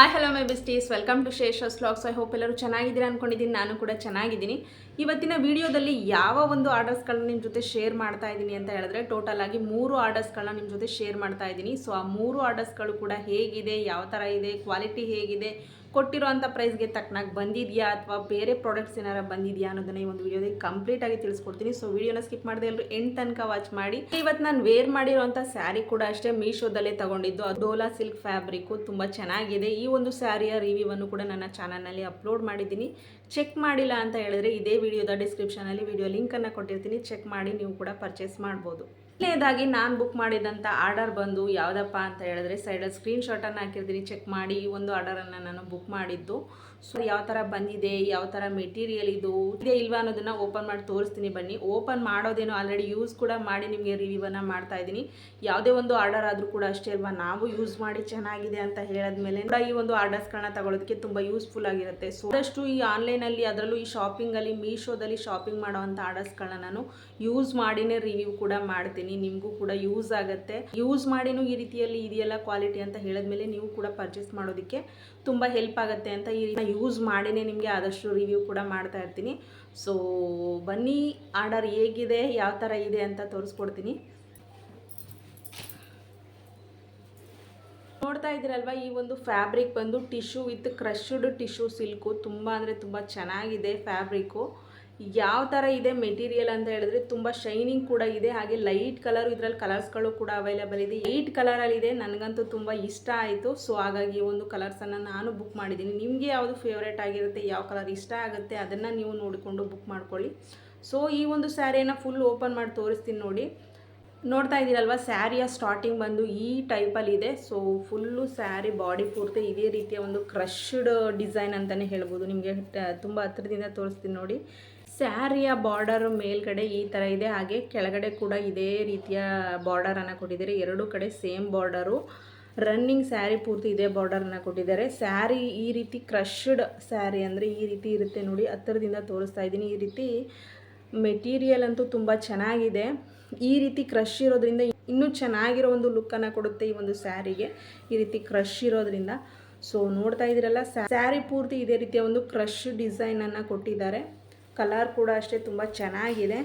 Hi hello my besties welcome to Shesha's vlogs I hope ಎಲ್ಲರೂ ಚೆನ್ನಾಗಿದ್ದೀರಾ ಅನ್ಕೊಂಡಿದ್ದೀನಿ. ನಾನು ಕೂಡ ಚೆನ್ನಾಗಿದ್ದೀನಿ. ಇವತ್ತಿನ ವಿಡಿಯೋದಲ್ಲಿ ಯಾವ ಒಂದು ಆರ್ಡರ್ಸ್ಗಳನ್ನ ನಿಮ್ಮ ಜೊತೆ ಶೇರ್ ಮಾಡ್ತಾ ಇದ್ದೀನಿ ಅಂತ ಹೇಳಿದ್ರೆ ಟೋಟಲ್ ಆಗಿ ಮೂರು ಆರ್ಡರ್ಸ್ಗಳನ್ನ ನಿಮ್ಮ ಜೊತೆ ಶೇರ್ ಮಾಡ್ತಾ ಇದ್ದೀನಿ. ಸೊ ಆ ಮೂರು ಆರ್ಡರ್ಸ್ಗಳು ಕೂಡ ಹೇಗಿದೆ, ಯಾವ ಥರ ಇದೆ ಕ್ವಾಲಿಟಿ ಹೇಗಿದೆ ಕೊಟ್ಟಿರೋಂಥ ಪ್ರೈಸ್ಗೆ ತಕ್ಕನಾಗಿ ಬಂದಿದೆಯಾ ಅಥವಾ ಬೇರೆ ಪ್ರಾಡಕ್ಟ್ಸ್ ಏನಾರ ಬಂದಿದೆಯಾ ಅನ್ನೋದನ್ನ ಈ ಒಂದು ವಿಡಿಯೋದಲ್ಲಿ ಕಂಪ್ಲೀಟ್ ಆಗಿ ತಿಳಿಸ್ಕೊಡ್ತೀನಿ. ಸೊ ವಿಡಿಯೋನ ಸ್ಕಿಪ್ ಮಾಡದೆ ಎಲ್ಲರೂ ಎಂಡ್ ತನಕ ವಾಚ್ ಮಾಡಿ. ಇವತ್ತು ನಾನು ವೇರ್ ಮಾಡಿರೋಂಥ ಸ್ಯಾರಿ ಕೂಡ ಅಷ್ಟೇ ಮೀಶೋದಲ್ಲೇ ತಗೊಂಡಿದ್ದು. ಡೋಲಾ ಸಿಲ್ಕ್ ಫ್ಯಾಬ್ರಿಕ್ಕು ತುಂಬ ಚೆನ್ನಾಗಿದೆ. ಈ ಒಂದು ಸ್ಯಾರಿಯ ರಿವ್ಯೂವನ್ನು ಕೂಡ ನನ್ನ ಚಾನಲ್ನಲ್ಲಿ ಅಪ್ಲೋಡ್ ಮಾಡಿದ್ದೀನಿ. ಚೆಕ್ ಮಾಡಿಲ್ಲ ಅಂತ ಹೇಳಿದ್ರೆ ಇದೇ ವಿಡಿಯೋದ ಡಿಸ್ಕ್ರಿಪ್ಷನಲ್ಲಿ ವಿಡಿಯೋ ಲಿಂಕನ್ನು ಕೊಟ್ಟಿರ್ತೀನಿ. ಚೆಕ್ ಮಾಡಿ ನೀವು ಕೂಡ ಪರ್ಚೇಸ್ ಮಾಡ್ಬೋದು. ಮೊದಲನೇದಾಗಿ ನಾನು ಬುಕ್ ಮಾಡಿದಂಥ ಆರ್ಡರ್ ಬಂದು ಯಾವುದಪ್ಪ ಅಂತ ಹೇಳಿದ್ರೆ ಸೈಡಲ್ಲಿ ಸ್ಕ್ರೀನ್ ಶಾಟನ್ನು ಹಾಕಿರ್ತೀನಿ ಚೆಕ್ ಮಾಡಿ ಈ ಒಂದು ಆರ್ಡರನ್ನು ನಾನು ಬುಕ್ ಮಾಡಿದ್ದು. ಸೊ ಯಾವ ಥರ ಬಂದಿದೆ, ಯಾವ ಥರ ಮೆಟೀರಿಯಲ್ ಇದು, ಇದೆ ಇಲ್ವಾ ಅನ್ನೋದನ್ನು ಓಪನ್ ಮಾಡಿ ತೋರಿಸ್ತೀನಿ ಬನ್ನಿ. ಓಪನ್ ಮಾಡೋದೇನೋ ಆಲ್ರೆಡಿ ಯೂಸ್ ಕೂಡ ಮಾಡಿ ನಿಮಗೆ ರಿವ್ಯೂವನ್ನು ಮಾಡ್ತಾ ಇದ್ದೀನಿ. ಯಾವುದೇ ಒಂದು ಆರ್ಡರ್ ಆದರೂ ಕೂಡ ಅಷ್ಟೇ ಅಲ್ವಾ, ನಾವು ಯೂಸ್ ಮಾಡಿ ಚೆನ್ನಾಗಿದೆ ಅಂತ ಹೇಳಿದ್ಮೇಲೆ ಕೂಡ ಈ ಒಂದು ಆರ್ಡರ್ಸ್ಗಳನ್ನ ತಗೊಳ್ಳೋದಕ್ಕೆ ತುಂಬ ಯೂಸ್ಫುಲ್ ಆಗಿರುತ್ತೆ. ಸೊ ಆದಷ್ಟು ಈ ಆನ್ಲೈನಲ್ಲಿ ಅದರಲ್ಲೂ ಈ ಶಾಪಿಂಗಲ್ಲಿ ಮೀಶೋದಲ್ಲಿ ಶಾಪಿಂಗ್ ಮಾಡೋವಂಥ ಆರ್ಡರ್ಸ್ಗಳನ್ನ ನಾನು ಯೂಸ್ ಮಾಡಿನೇ ರಿವ್ಯೂ ಕೂಡ ಮಾಡ್ತೀನಿ. ನಿಮಗೂ ಕೂಡ ಯೂಸ್ ಆಗುತ್ತೆ. ಯೂಸ್ ಮಾಡಿನೂ ಈ ರೀತಿಯಲ್ಲಿ ಇದೆಯಲ್ಲ ಕ್ವಾಲಿಟಿ ಅಂತ ಹೇಳಿದ್ಮೇಲೆ ನೀವು ಕೂಡ ಪರ್ಚೇಸ್ ಮಾಡೋದಕ್ಕೆ ತುಂಬ ಹೆಲ್ಪ್ ಆಗುತ್ತೆ ಅಂತ ಈ ಯೂಸ್ ಮಾಡಿನೇ ನಿಮಗೆ ಆದಷ್ಟು ರಿವ್ಯೂ ಕೂಡ ಮಾಡ್ತಾ ಇರ್ತೀನಿ. ಸೊ ಬನ್ನಿ ಆರ್ಡರ್ ಹೇಗಿದೆ, ಯಾವ ಥರ ಇದೆ ಅಂತ ತೋರಿಸ್ಕೊಡ್ತೀನಿ. ನೋಡ್ತಾ ಇದ್ದೀರಲ್ವಾ, ಈ ಒಂದು ಫ್ಯಾಬ್ರಿಕ್ ಬಂದು tissue with crushed tissue silk ತುಂಬ ಅಂದರೆ ತುಂಬ ಚೆನ್ನಾಗಿದೆ ಫ್ಯಾಬ್ರಿಕ್ಕು ಯಾವ ಥರ ಇದೆ ಮೆಟೀರಿಯಲ್ ಅಂತ ಹೇಳಿದ್ರೆ ತುಂಬ ಶೈನಿಂಗ್ ಕೂಡ ಇದೆ. ಹಾಗೆ ಲೈಟ್ ಕಲರ್ ಇದರಲ್ಲಿ ಕಲರ್ಸ್ಗಳು ಕೂಡ ಅವೈಲೇಬಲ್ ಇದೆ. ಲೈಟ್ ಕಲರಲ್ಲಿ ಇದೆ. ನನಗಂತೂ ತುಂಬ ಇಷ್ಟ ಆಯಿತು. ಸೊ ಹಾಗಾಗಿ ಒಂದು ಕಲರ್ಸನ್ನು ನಾನು ಬುಕ್ ಮಾಡಿದ್ದೀನಿ. ನಿಮಗೆ ಯಾವುದು ಫೇವ್ರೇಟ್ ಆಗಿರುತ್ತೆ, ಯಾವ ಕಲರ್ ಇಷ್ಟ ಆಗುತ್ತೆ ಅದನ್ನು ನೀವು ನೋಡಿಕೊಂಡು ಬುಕ್ ಮಾಡ್ಕೊಳ್ಳಿ. ಸೊ ಈ ಒಂದು ಸ್ಯಾರಿಯನ್ನು ಫುಲ್ ಓಪನ್ ಮಾಡಿ ತೋರಿಸ್ತೀನಿ ನೋಡಿ. ನೋಡ್ತಾ ಇದ್ದೀರಲ್ವ ಸ್ಯಾರಿಯ ಸ್ಟಾರ್ಟಿಂಗ್ ಬಂದು ಈ ಟೈಪಲ್ಲಿ ಇದೆ. ಸೊ ಫುಲ್ಲು ಸ್ಯಾರಿ ಬಾಡಿ ಪೂರ್ತಿ ಇದೇ ರೀತಿಯ ಒಂದು ಕ್ರಶ್ಡ್ ಡಿಸೈನ್ ಅಂತಲೇ ಹೇಳ್ಬೋದು. ನಿಮಗೆ ತುಂಬ ಹತ್ತಿರದಿಂದ ತೋರಿಸ್ತೀನಿ ನೋಡಿ. ಸ್ಯಾರಿಯ ಬಾರ್ಡರ್ ಮೇಲ್ಗಡೆ ಈ ಥರ ಇದೆ. ಹಾಗೆ ಕೆಳಗಡೆ ಕೂಡ ಇದೇ ರೀತಿಯ ಬಾರ್ಡರನ್ನು ಕೊಟ್ಟಿದ್ದಾರೆ. ಎರಡು ಕಡೆ ಸೇಮ್ ಬಾರ್ಡರು. ರನ್ನಿಂಗ್ ಸ್ಯಾರಿ ಪೂರ್ತಿ ಇದೇ ಬಾರ್ಡರನ್ನು ಕೊಟ್ಟಿದ್ದಾರೆ. ಸ್ಯಾರಿ ಈ ರೀತಿ ಕ್ರಷ್ಡ್ ಸ್ಯಾರಿ ಅಂದರೆ ಈ ರೀತಿ ಇರುತ್ತೆ ನೋಡಿ. ಹತ್ತಿರದಿಂದ ತೋರಿಸ್ತಾ ಇದ್ದೀನಿ. ಈ ರೀತಿ ಮೆಟೀರಿಯಲ್ ಅಂತೂ ತುಂಬ ಚೆನ್ನಾಗಿದೆ. ಈ ರೀತಿ ಕ್ರಷ್ ಇರೋದ್ರಿಂದ ಇನ್ನೂ ಚೆನ್ನಾಗಿರೋ ಒಂದು ಲುಕ್ಕನ್ನು ಕೊಡುತ್ತೆ ಈ ಒಂದು ಸ್ಯಾರಿಗೆ. ಈ ರೀತಿ ಕ್ರಷ್ ಇರೋದ್ರಿಂದ. ಸೊ ನೋಡ್ತಾ ಇದ್ದೀರಲ್ಲ ಸ್ಯಾರಿ ಪೂರ್ತಿ ಇದೇ ರೀತಿಯ ಒಂದು ಕ್ರಷ್ ಡಿಸೈನನ್ನು ಕೊಟ್ಟಿದ್ದಾರೆ. ಕಲರ್ ಕೂಡ ಅಷ್ಟೇ ತುಂಬ ಚೆನ್ನಾಗಿದೆ.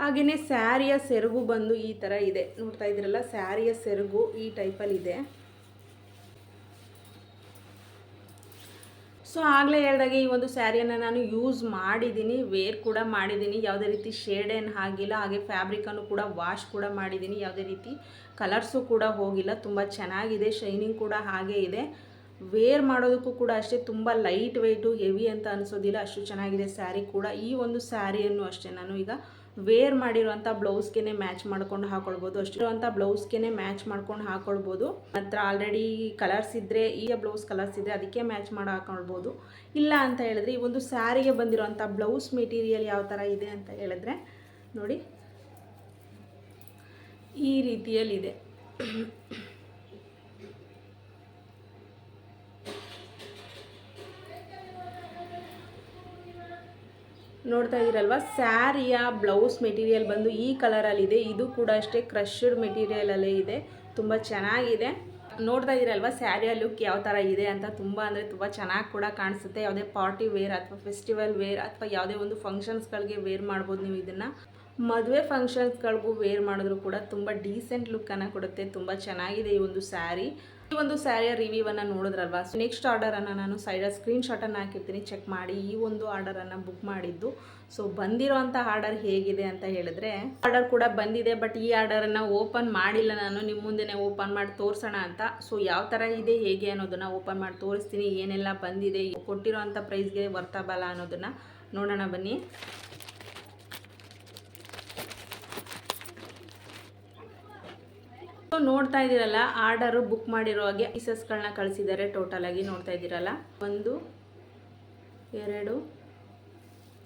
ಹಾಗೆಯೇ ಸ್ಯಾರಿಯ ಸೆರಗು ಬಂದು ಈ ಥರ ಇದೆ. ನೋಡ್ತಾ ಇದ್ದೀರಲ್ಲ, ಸ್ಯಾರಿಯ ಸೆರಗು ಈ ಟೈಪಲ್ಲಿ ಇದೆ. ಸೊ ಆಗಲೇ ಹೇಳಿದಾಗೆ ಈ ಒಂದು ಸ್ಯಾರಿಯನ್ನು ನಾನು ಯೂಸ್ ಮಾಡಿದ್ದೀನಿ ವೇರ್ ಕೂಡ ಮಾಡಿದ್ದೀನಿ ಯಾವುದೇ ರೀತಿ ಶೇಡ್ ಏನು ಆಗಿಲ್ಲ ಹಾಗೆ ಫ್ಯಾಬ್ರಿಕನ್ನು ಕೂಡ ವಾಶ್ ಕೂಡ ಮಾಡಿದ್ದೀನಿ ಯಾವುದೇ ರೀತಿ ಕಲರ್ಸು ಕೂಡ ಹೋಗಿಲ್ಲ. ತುಂಬ ಚೆನ್ನಾಗಿದೆ ಶೈನಿಂಗ್ ಕೂಡ ಹಾಗೇ ಇದೆ. ವೇರ್ ಮಾಡೋದಕ್ಕೂ ಕೂಡ ಅಷ್ಟೇ ತುಂಬ ಲೈಟ್ ವೆಯ್ಟು ಹೆವಿ ಅಂತ ಅನಿಸೋದಿಲ್ಲ. ಅಷ್ಟು ಚೆನ್ನಾಗಿದೆ ಸ್ಯಾರಿ ಕೂಡ. ಈ ಒಂದು ಸ್ಯಾರಿಯನ್ನು ಅಷ್ಟೇ ನಾನು ಈಗ ವೇರ್ ಮಾಡಿರುವಂಥ ಬ್ಲೌಸ್ಗೆ ಮ್ಯಾಚ್ ಮಾಡ್ಕೊಂಡು ಹಾಕೊಳ್ಬೋದು. ಅಷ್ಟಿರುವಂಥ ಬ್ಲೌಸ್ಗೆ ಮ್ಯಾಚ್ ಮಾಡ್ಕೊಂಡು ಹಾಕೊಳ್ಬೋದು. ಮಾತ್ರ ಆಲ್ರೆಡಿ ಕಲರ್ಸ್ ಇದ್ದರೆ ಈಗ ಬ್ಲೌಸ್ ಕಲರ್ಸ್ ಇದ್ದರೆ ಅದಕ್ಕೆ ಮ್ಯಾಚ್ ಮಾಡಿ ಹಾಕೊಳ್ಬೋದು. ಇಲ್ಲ ಅಂತ ಹೇಳಿದ್ರೆ ಈ ಒಂದು ಸ್ಯಾರಿಗೆ ಬಂದಿರೋಂಥ ಬ್ಲೌಸ್ ಮೆಟೀರಿಯಲ್ ಯಾವ ಥರ ಇದೆ ಅಂತ ಹೇಳಿದ್ರೆ, ನೋಡಿ. ಈ ರೀತಿಯಲ್ಲಿದೆ. ನೋಡ್ತಾ ಇದ್ದೀರಲ್ವ? ಸ್ಯಾರಿಯ ಬ್ಲೌಸ್ ಮೆಟೀರಿಯಲ್ ಬಂದು ಈ ಕಲರಲ್ಲಿದೆ. ಇದು ಕೂಡ ಅಷ್ಟೇ ಕ್ರಶ್ಡ್ ಮೆಟೀರಿಯಲಲ್ಲೇ ಇದೆ. ತುಂಬ ಚೆನ್ನಾಗಿದೆ. ನೋಡ್ತಾ ಇದ್ದೀರಲ್ವ, ಸ್ಯಾರಿಯ ಲುಕ್ ಯಾವ ಥರ ಇದೆ ಅಂತ ತುಂಬ ಅಂದರೆ ತುಂಬ ಚೆನ್ನಾಗಿ ಕೂಡ ಕಾಣಿಸುತ್ತೆ. ಯಾವುದೇ ಪಾರ್ಟಿ ವೇರ್ ಅಥವಾ ಫೆಸ್ಟಿವಲ್ ವೇರ್ ಅಥವಾ ಯಾವುದೇ ಒಂದು ಫಂಕ್ಷನ್ಸ್ಗಳಿಗೆ ವೇರ್ ಮಾಡ್ಬೋದು ನೀವು ಇದನ್ನು. ಮದುವೆ ಫಂಕ್ಷನ್ಸ್ಗಳಿಗೂ ವೇರ್ ಮಾಡಿದ್ರು ಕೂಡ ತುಂಬ ಡೀಸೆಂಟ್ ಲುಕ್ಕನ್ನು ಕೊಡುತ್ತೆ. ತುಂಬ ಚೆನ್ನಾಗಿದೆ ಈ ಒಂದು ಸ್ಯಾರಿ. ಈ ಒಂದು ಸ್ಯಾರಿಯ ರಿವ್ಯೂವನ್ನು ನೋಡಿದ್ರಲ್ವಾ? ಸೊ ನೆಕ್ಸ್ಟ್ ಆರ್ಡರನ್ನು ನಾನು ಸೈಡ್ ಸ್ಕ್ರೀನ್ ಶಾಟನ್ನು ಹಾಕಿರ್ತೀನಿ ಚೆಕ್ ಮಾಡಿ ಈ ಒಂದು ಆರ್ಡರನ್ನು ಬುಕ್ ಮಾಡಿದ್ದು. ಸೊ ಬಂದಿರುವಂತ ಆರ್ಡರ್ ಹೇಗಿದೆ ಅಂತ ಹೇಳಿದ್ರೆ ಆರ್ಡರ್ ಕೂಡ ಬಂದಿದೆ ಬಟ್ ಈ ಆರ್ಡರನ್ನು ಓಪನ್ ಮಾಡಿಲ್ಲ ನಾನು. ನಿಮ್ಮ ಮುಂದೆನೇ ಓಪನ್ ಮಾಡಿ ತೋರಿಸೋಣ ಅಂತ. ಸೊ ಯಾವ ಥರ ಇದೆ, ಹೇಗೆ ಅನ್ನೋದನ್ನ ಓಪನ್ ಮಾಡಿ ತೋರಿಸ್ತೀನಿ. ಏನೆಲ್ಲ ಬಂದಿದೆ ಕೊಟ್ಟಿರುವಂತ ಪ್ರೈಸ್ಗೆ ಬಲ್ಲ ಅನ್ನೋದನ್ನ ನೋಡೋಣ ಬನ್ನಿ. ನೋಡ್ತಾ ಇದ್ದೀರಲ್ಲ, ಆರ್ಡರು ಬುಕ್ ಮಾಡಿರೋ ಹಾಗೆ ಪೀಸಸ್ಗಳನ್ನ ಕಳಿಸಿದ್ದಾರೆ ಟೋಟಲ್ ಆಗಿ ನೋಡ್ತಾ ಇದ್ದೀರಲ್ಲ. ಒಂದು, ಎರಡು,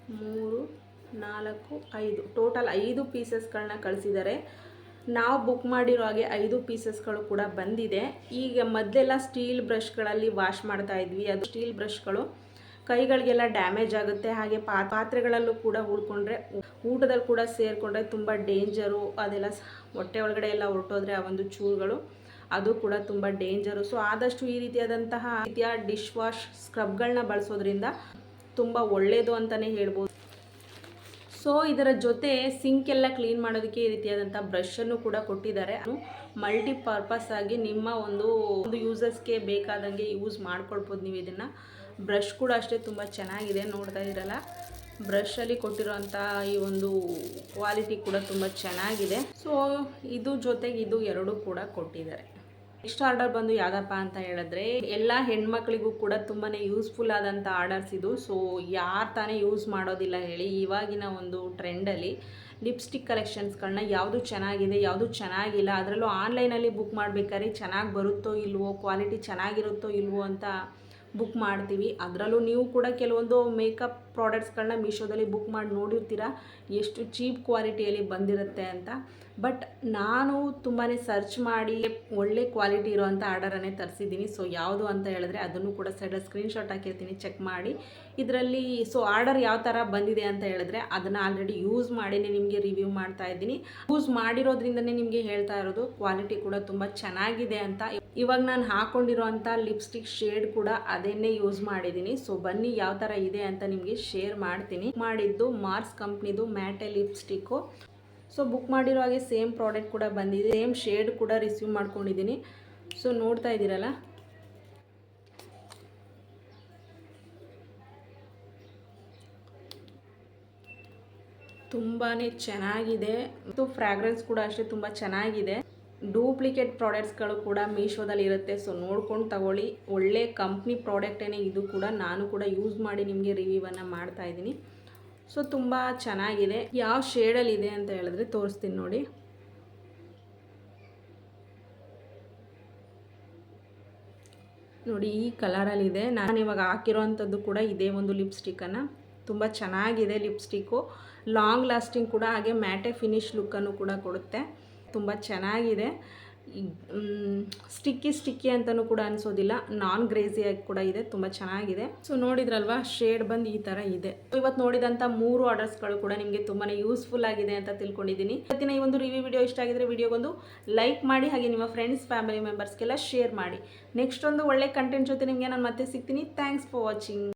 ಮೂರು, ನಾಲ್ಕು, ಐದು. ಟೋಟಲ್ ಐದು ಪೀಸಸ್ಗಳನ್ನ ಕಳಿಸಿದ್ದಾರೆ. ನಾವು ಬುಕ್ ಮಾಡಿರೋ ಹಾಗೆ ಐದು ಪೀಸಸ್ಗಳು ಕೂಡ ಬಂದಿದೆ. ಈಗ ಮೊದಲೆಲ್ಲ ಸ್ಟೀಲ್ ಬ್ರಷ್ಗಳಲ್ಲಿ ವಾಶ್ ಮಾಡ್ತಾ ಇದ್ವಿ. ಅದು ಸ್ಟೀಲ್ ಬ್ರಷ್ಗಳು ಕೈಗಳಿಗೆಲ್ಲ ಡ್ಯಾಮೇಜ್ ಆಗುತ್ತೆ. ಹಾಗೆ ಪಾತ್ರೆಗಳಲ್ಲೂ ಕೂಡ ಉಳ್ಕೊಂಡ್ರೆ ಊಟದಲ್ಲಿ ಕೂಡ ಸೇರಿಕೊಂಡ್ರೆ ತುಂಬ ಡೇಂಜರು ಅದೆಲ್ಲ ಹೊಟ್ಟೆ ಒಳಗಡೆ ಎಲ್ಲ ಹೊರಟೋದ್ರೆ ಆ ಒಂದು ಚೂರುಗಳು ಅದು ಕೂಡ ತುಂಬ ಡೇಂಜರು ಸೊ ಆದಷ್ಟು ಈ ರೀತಿಯಾದಂತಹ ರೀತಿಯ ಡಿಶ್ ವಾಶ್ ಸ್ಕ್ರಬ್ಗಳನ್ನ ಬಳಸೋದ್ರಿಂದ ತುಂಬ ಒಳ್ಳೆಯದು ಅಂತಲೇ ಹೇಳ್ಬೋದು. ಸೊ ಇದರ ಜೊತೆ ಸಿಂಕ್ ಎಲ್ಲ ಕ್ಲೀನ್ ಮಾಡೋದಕ್ಕೆ ಈ ರೀತಿಯಾದಂಥ ಬ್ರಷನ್ನು ಕೂಡ ಕೊಟ್ಟಿದ್ದಾರೆ. ಮಲ್ಟಿ ಪರ್ಪಸ್ ಆಗಿ ನಿಮ್ಮ ಒಂದು ಒಂದು ಯೂಸಸ್ಗೆ ಬೇಕಾದಂಗೆ ಯೂಸ್ ಮಾಡ್ಕೊಳ್ಬೋದು ನೀವು ಇದನ್ನು. ಬ್ರಷ್ ಕೂಡ ಅಷ್ಟೇ ತುಂಬ ಚೆನ್ನಾಗಿದೆ, ನೋಡ್ತಾ ಇರಲ್ಲ. ಬ್ರಷಲ್ಲಿ ಕೊಟ್ಟಿರೋಂಥ ಈ ಒಂದು ಕ್ವಾಲಿಟಿ ಕೂಡ ತುಂಬ ಚೆನ್ನಾಗಿದೆ. ಸೊ ಇದು ಜೊತೆಗೆ ಇದು ಎರಡು ಕೂಡ ಕೊಟ್ಟಿದ್ದಾರೆ. ನೆಕ್ಸ್ಟ್ ಆರ್ಡರ್ ಬಂದು ಯಾವುದಪ್ಪ ಅಂತ ಹೇಳಿದ್ರೆ, ಎಲ್ಲ ಹೆಣ್ಮಕ್ಳಿಗೂ ಕೂಡ ತುಂಬಾ ಯೂಸ್ಫುಲ್ ಆದಂಥ ಆರ್ಡರ್ಸ್ ಇದು. ಸೊ ಯಾರು ತಾನೇ ಯೂಸ್ ಮಾಡೋದಿಲ್ಲ ಹೇಳಿ, ಇವಾಗಿನ ಒಂದು ಟ್ರೆಂಡಲ್ಲಿ ಲಿಪ್ಸ್ಟಿಕ್ ಕಲೆಕ್ಷನ್ಸ್ಗಳನ್ನ ಯಾವುದು ಚೆನ್ನಾಗಿದೆ, ಯಾವುದು ಚೆನ್ನಾಗಿಲ್ಲ, ಅದರಲ್ಲೂ ಆನ್ಲೈನಲ್ಲಿ ಬುಕ್ ಮಾಡಬೇಕಾದ್ರೆ ಚೆನ್ನಾಗಿ ಬರುತ್ತೋ ಇಲ್ವೋ ಕ್ವಾಲಿಟಿ ಚೆನ್ನಾಗಿರುತ್ತೋ ಇಲ್ವೋ ಅಂತ ಬುಕ್ ಮಾಡ್ತೀವಿ. ಅದರಲ್ಲೂ ನೀವು ಕೂಡ ಕೆಲವೊಂದು ಮೇಕಪ್ ಪ್ರಾಡಕ್ಟ್ಸ್ಗಳನ್ನ ಮೀಶೋದಲ್ಲಿ ಬುಕ್ ಮಾಡಿ ನೋಡಿರ್ತೀರ? ಎಷ್ಟು ಚೀಪ್ ಕ್ವಾಲಿಟಿಯಲ್ಲಿ ಬಂದಿರುತ್ತೆ ಅಂತ. ಬಟ್ ನಾನು ತುಂಬಾ ಸರ್ಚ್ ಮಾಡಿ ಒಳ್ಳೆ ಕ್ವಾಲಿಟಿ ಇರೋವಂಥ ಆರ್ಡರನ್ನೇ ತರಿಸಿದ್ದೀನಿ. ಸೊ ಯಾವುದು ಅಂತ ಹೇಳಿದ್ರೆ ಅದನ್ನು ಕೂಡ ಸೈಡಲ್ಲಿ ಸ್ಕ್ರೀನ್ಶಾಟ್ ಹಾಕಿರ್ತೀನಿ ಚೆಕ್ ಮಾಡಿ. ಇದರಲ್ಲಿ ಸೊ ಆರ್ಡರ್ ಯಾವ ಥರ ಬಂದಿದೆ ಅಂತ ಹೇಳಿದ್ರೆ ಅದನ್ನು ಆಲ್ರೆಡಿ ಯೂಸ್ ಮಾಡಿನೇ ನಿಮಗೆ ರಿವ್ಯೂ ಮಾಡ್ತಾ ಇದ್ದೀನಿ. ಯೂಸ್ ಮಾಡಿರೋದ್ರಿಂದನೇ ನಿಮಗೆ ಹೇಳ್ತಾ ಇರೋದು ಕ್ವಾಲಿಟಿ ಕೂಡ ತುಂಬ ಚೆನ್ನಾಗಿದೆ ಅಂತ. ಇವಾಗ ನಾನು ಹಾಕೊಂಡಿರೋಂಥ ಲಿಪ್ಸ್ಟಿಕ್ ಶೇಡ್ ಕೂಡ ಅದನ್ನೇ ಯೂಸ್ ಮಾಡಿದ್ದೀನಿ. ಸೊ ಬನ್ನಿ ಯಾವ ಥರ ಇದೆ ಅಂತ ನಿಮಗೆ ಶೇರ್ ಮಾಡ್ತೀನಿ. ಮಾಡಿದ್ದು ಮಾರ್ಸ್ ಕಂಪ್ನಿದು ಮ್ಯಾಟೆ ಲಿಪ್ಸ್ಟಿಕ್ಕು ಸೊ ಬುಕ್ ಮಾಡಿರೋ ಹಾಗೆ ಸೇಮ್ ಪ್ರಾಡಕ್ಟ್ ಕೂಡ ಬಂದಿದೆ. ಸೇಮ್ ಶೇಡ್ ಕೂಡ ರಿಸೀವ್ ಮಾಡ್ಕೊಂಡಿದ್ದೀನಿ. ಸೊ ನೋಡ್ತಾ ಇದ್ದೀರಲ್ಲ? ತುಂಬಾ ಚೆನ್ನಾಗಿದೆ. ಮತ್ತು ಫ್ರ್ಯಾಗ್ರೆನ್ಸ್ ಕೂಡ ಅಷ್ಟೇ ತುಂಬ ಚೆನ್ನಾಗಿದೆ. ಡೂಪ್ಲಿಕೇಟ್ ಪ್ರಾಡಕ್ಟ್ಸ್ಗಳು ಕೂಡ ಮೀಶೋದಲ್ಲಿ ಇರುತ್ತೆ. ಸೊ ನೋಡ್ಕೊಂಡು ತಗೊಳ್ಳಿ. ಒಳ್ಳೆ ಕಂಪ್ನಿ ಪ್ರಾಡಕ್ಟೇನೆ ಇದು ಕೂಡ. ನಾನು ಕೂಡ ಯೂಸ್ ಮಾಡಿ ನಿಮಗೆ ರಿವ್ಯೂವನ್ನು ಮಾಡ್ತಾ ಇದ್ದೀನಿ. ಸೊ ತುಂಬ ಚೆನ್ನಾಗಿದೆ. ಯಾವ ಶೇಡಲ್ಲಿ ಇದೆ ಅಂತ ಹೇಳಿದ್ರೆ ತೋರಿಸ್ತೀನಿ ನೋಡಿ. ನೋಡಿ ಈ ಕಲರಲ್ಲಿದೆ ನಾನು ಇವಾಗ ಹಾಕಿರೋವಂಥದ್ದು ಕೂಡ ಇದೇ ಒಂದು ಲಿಪ್ಸ್ಟಿಕ್ಕನ್ನು. ತುಂಬ ಚೆನ್ನಾಗಿದೆ ಲಿಪ್ಸ್ಟಿಕ್ಕು. ಲಾಂಗ್ ಲಾಸ್ಟಿಂಗ್ ಕೂಡ ಹಾಗೆ ಮ್ಯಾಟೆ ಫಿನಿಶ್ ಲುಕ್ಕನ್ನು ಕೂಡ ಕೊಡುತ್ತೆ. ತುಂಬ ಚೆನ್ನಾಗಿದೆ. ಸ್ಟಿಕ್ಕಿ ಸ್ಟಿಕ್ಕಿ ಅಂತಲೂ ಕೂಡ ಅನಿಸೋದಿಲ್ಲ. ನಾನ್ ಗ್ರೇಸಿಯಾಗಿ ಕೂಡ ಇದೆ, ತುಂಬ ಚೆನ್ನಾಗಿದೆ. ಸೊ ನೋಡಿದ್ರಲ್ವಾ, ಶೇಡ್ ಬಂದು ಈ ಥರ ಇದೆ. ಇವತ್ತು ನೋಡಿದಂಥ ಮೂರು ಆರ್ಡರ್ಸ್ಗಳು ಕೂಡ ನಿಮಗೆ ತುಂಬಾ ಯೂಸ್ಫುಲ್ ಆಗಿದೆ ಅಂತ ತಿಳ್ಕೊಂಡಿದ್ದೀನಿ. ಇವತ್ತಿನ ಈ ಒಂದು ರಿವ್ಯೂ ವಿಡಿಯೋ ಇಷ್ಟ ಆಗಿದ್ರೆ ವಿಡಿಯೋಗೊಂದು ಲೈಕ್ ಮಾಡಿ, ಹಾಗೆ ನಿಮ್ಮ ಫ್ರೆಂಡ್ಸ್, ಫ್ಯಾಮಿಲಿ ಮೆಂಬರ್ಸ್ಗೆಲ್ಲ ಶೇರ್ ಮಾಡಿ. ನೆಕ್ಸ್ಟ್ ಒಂದು ಒಳ್ಳೆ ಕಂಟೆಂಟ್ ಜೊತೆ ನಿಮಗೆ ನಾನು ಮತ್ತೆ ಸಿಗ್ತೀನಿ. Thanks for watching